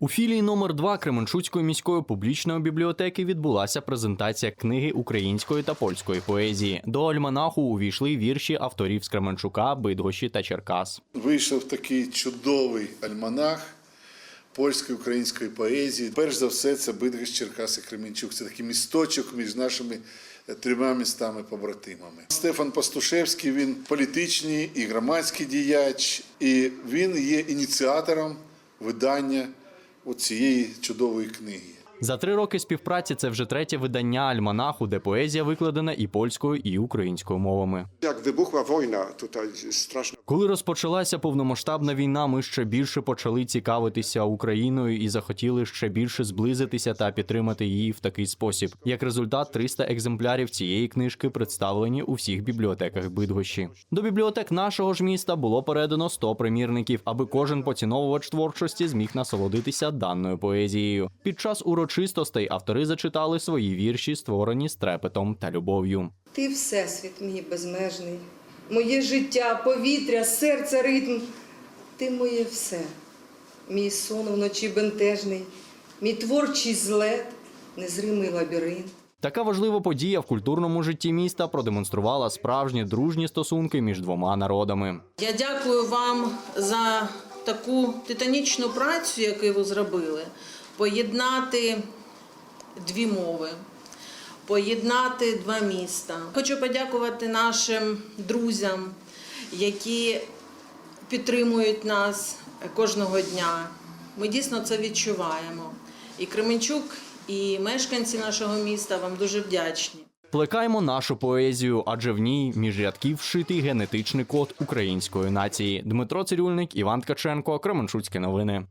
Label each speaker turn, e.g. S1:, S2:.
S1: У філії номер 2 Кременчуцької міської публічної бібліотеки відбулася презентація книги української та польської поезії. До альманаху увійшли вірші авторів з Кременчука, Бидгощі та Черкас.
S2: Вийшов такий чудовий альманах польської української поезії. Перш за все, це Бидгощ, Черкас і Кременчук. Це такий місточок між нашими е, трьома містами-побратимами. Стефан Пастушевський він політичний і громадський діяч, і він є ініціатором видання цієї чудової книги.
S1: За три роки співпраці це вже третє видання альманаху, де поезія викладена і польською, і українською мовами.
S3: Jak wybuchła wojna, tutaj straszna
S1: Коли розпочалася повномасштабна війна, ми ще більше почали цікавитися Україною і захотіли ще більше зблизитися та підтримати її в такий спосіб. Як результат, 300 екземплярів цієї книжки представлені у всіх бібліотеках Бидгощі. До бібліотек нашого ж міста було передано 100 примірників, аби кожен поціновувач творчості зміг насолодитися даною поезією. Під час урочистостей автори зачитали свої вірші, створені з трепетом та любов'ю.
S4: Ти всесвіт мій безмежний, моє життя, повітря, серце, ритм. Ти моє все, мій сон вночі бентежний, мій творчий злет, незримий лабіринт.
S1: Така важлива подія в культурному житті міста продемонструвала справжні дружні стосунки між двома народами.
S5: Я дякую вам за таку титанічну працю, яку ви зробили. Поєднати дві мови, поєднати два міста. Хочу подякувати нашим друзям, які підтримують нас кожного дня. Ми дійсно це відчуваємо. І Кременчук, і мешканці нашого міста вам дуже вдячні.
S1: Плекаємо нашу поезію, адже в ній між рядків вшитий генетичний код української нації. Дмитро Цирюльник, Іван Ткаченко, Кременчуцькі новини.